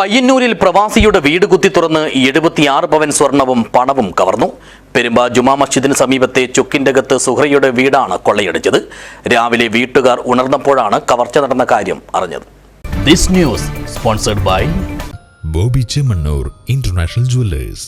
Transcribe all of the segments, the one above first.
പയ്യന്നൂരിൽ പ്രവാസിയുടെ വീട് കുത്തി തുറന്ന് എഴുപത്തിയാറ് പവൻ സ്വർണവും പണവും കവർന്നു. പെരുമ്പ ജുമാ മസ്ജിദിന് സമീപത്തെ ചുക്കിന്റകത്ത് സുഹ്രയുടെ വീടാണ് കൊള്ളയടിച്ചത്. രാവിലെ വീട്ടുകാർ ഉണർന്നപ്പോഴാണ് കവർച്ച നടന്ന കാര്യം അറിഞ്ഞത്. This news sponsored by Boby Chemmanur international jewellers.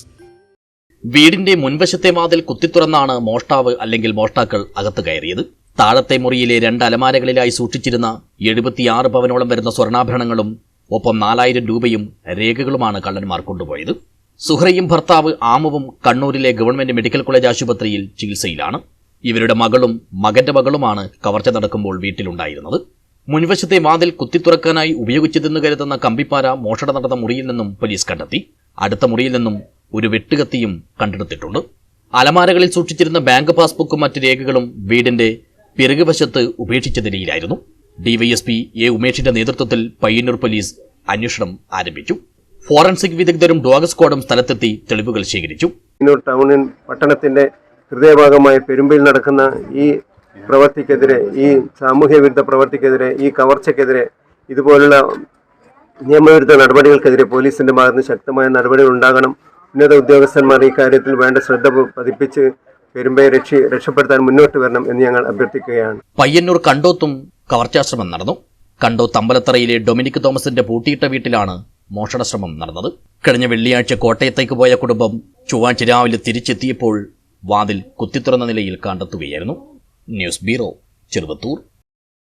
വീടിന്റെ മുൻവശത്തെ വാതിൽ കുത്തിത്തുറന്നാണ് മോഷ്ടാവ് അല്ലെങ്കിൽ മോഷ്ടാക്കൾ അകത്ത് കയറിയത്. താഴത്തെ മുറിയിലെ രണ്ട് അലമാരകളിലായി സൂക്ഷിച്ചിരുന്ന എഴുപത്തിയാറ് പവനോളം വരുന്ന സ്വർണാഭരണങ്ങളും ഒപ്പം നാലായിരം രൂപയും രേഖകളുമാണ് കള്ളന്മാർ കൊണ്ടുപോയത്. സുഹ്രയും ഭർത്താവ് ആമുവും കണ്ണൂരിലെ ഗവൺമെന്റ് മെഡിക്കൽ കോളേജ് ആശുപത്രിയിൽ ചികിത്സയിലാണ്. ഇവരുടെ മകളും മകന്റെ മകളുമാണ് കവർച്ച നടക്കുമ്പോൾ വീട്ടിലുണ്ടായിരുന്നത്. മുൻവശത്തെ വാതിൽ കുത്തിത്തുറക്കാനായി ഉപയോഗിച്ചതെന്ന് കരുതുന്ന കമ്പിപ്പാര മോഷണം നടന്ന മുറിയിൽ നിന്നും പോലീസ് കണ്ടെത്തി. അടുത്ത മുറിയിൽ നിന്നും ഒരു വെട്ടുകത്തിയും കണ്ടെടുത്തിട്ടുണ്ട്. അലമാരകളിൽ സൂക്ഷിച്ചിരുന്ന ബാങ്ക് പാസ്ബുക്കും മറ്റ് രേഖകളും വീടിന്റെ പിറകുവശത്ത് ഉപേക്ഷിച്ച നിലയിലായിരുന്നു. ഡിവൈഎസ്പി എ ഉമേഷിന്റെ നേതൃത്വത്തിൽ പയ്യന്നൂർ പോലീസ് അന്വേഷണം ആരംഭിച്ചു. ഫോറൻസിക് വിദഗ്ധരും ഡോഗ് സ്ക്വാഡും സ്ഥലത്തെത്തി തെളിവുകൾ ശേഖരിച്ചു. കണ്ണൂർ ടൗണിൽ പട്ടണത്തിന്റെ ഹൃദയഭാഗമായ പെരുമ്പയിൽ നടക്കുന്ന ഈ പ്രവർത്തിക്കെതിരെ ഈ സാമൂഹ്യ വിരുദ്ധ പ്രവർത്തിക്കെതിരെ ഈ കവർച്ചക്കെതിരെ ഇതുപോലുള്ള നിയമവിരുദ്ധ നടപടികൾക്കെതിരെ പോലീസിന്റെ ഭാഗത്ത് ശക്തമായ നടപടികൾ ഉണ്ടാകണം. ഉന്നത ഉദ്യോഗസ്ഥന്മാർ ഈ കാര്യത്തിൽ വേണ്ട ശ്രദ്ധ പതിപ്പിച്ച് പെരുമ്പയെ രക്ഷി രക്ഷപ്പെടുത്താൻ മുന്നോട്ട് വരണം എന്ന് ഞങ്ങൾ അഭ്യർത്ഥിക്കുകയാണ്. പയ്യന്നൂർ കണ്ടോത്തും കവർച്ചാശ്രമം നടന്നു. കണ്ടോ തമ്പലത്തറയിലെ ഡൊമിനിക് തോമസിന്റെ പൂട്ടിയിട്ട വീട്ടിലാണ് മോഷണശ്രമം നടന്നത്. കഴിഞ്ഞ വെള്ളിയാഴ്ച കോട്ടയത്തേക്ക് പോയ കുടുംബം ചൊവ്വാഴ്ച രാവിലെ തിരിച്ചെത്തിയപ്പോൾ വാതിൽ കുത്തിത്തുറന്ന നിലയിൽ കണ്ടെത്തുകയായിരുന്നു. News bureau Cheruvathur.